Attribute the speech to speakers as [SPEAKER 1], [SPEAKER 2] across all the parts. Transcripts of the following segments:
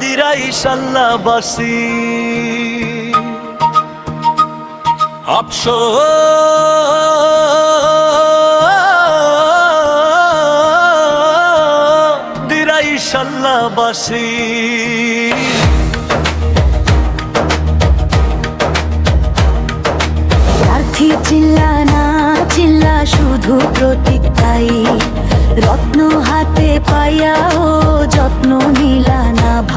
[SPEAKER 1] দিরাই সাল্লাবাসী আফসোস। দিরাই সাল্লাবাসী
[SPEAKER 2] প্রার্থী চিল্লা না চিল্লা, শুধু প্রতীকটাই রত্ন হাতে পাইয়া ও যত্ন নিলা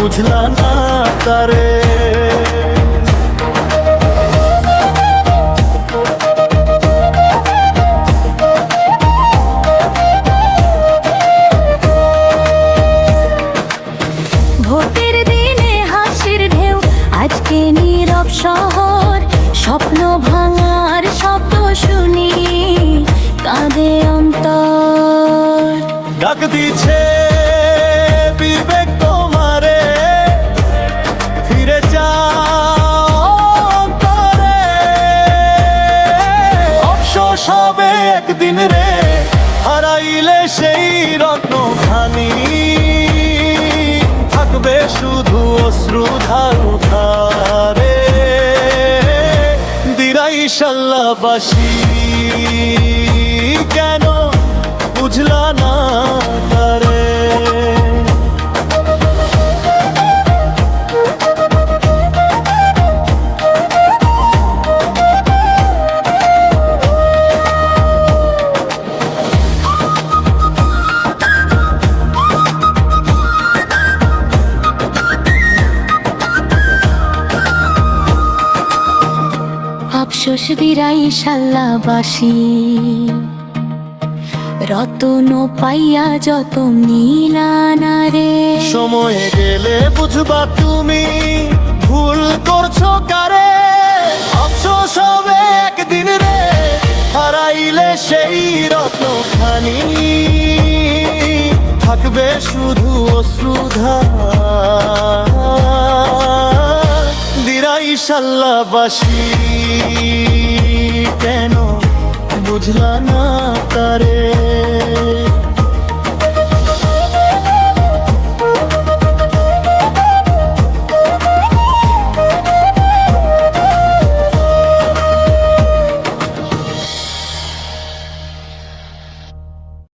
[SPEAKER 2] বুঝলা না
[SPEAKER 1] তারে।
[SPEAKER 2] ভোটের দিনে হাসির ঢেউ আজকে নীরব শহর স্বপ্ন ভাঙার শব্দ শুনি কাঁদে অন্তর।
[SPEAKER 1] ডাক দিছে হবে একদিন রে হারাইলে সেই রত্ন খানি থাকবে শুধু অশ্রুধার ধারে দিরাই সাল্লাবাসী
[SPEAKER 2] আফসোস দিরাই সাল্লাবাসী রতন পাইয়া যত নীলানা রে।
[SPEAKER 1] সময় গেলে বুঝবা তুমি, ভুল করছ কারে? আফসোস হবে একদিন রে, হারাইলে সেই রত্নখানি। থাকবে শুধু অশ্রুধা দিরাই সাল্লাবাসী কেন বুঝলা না তারে?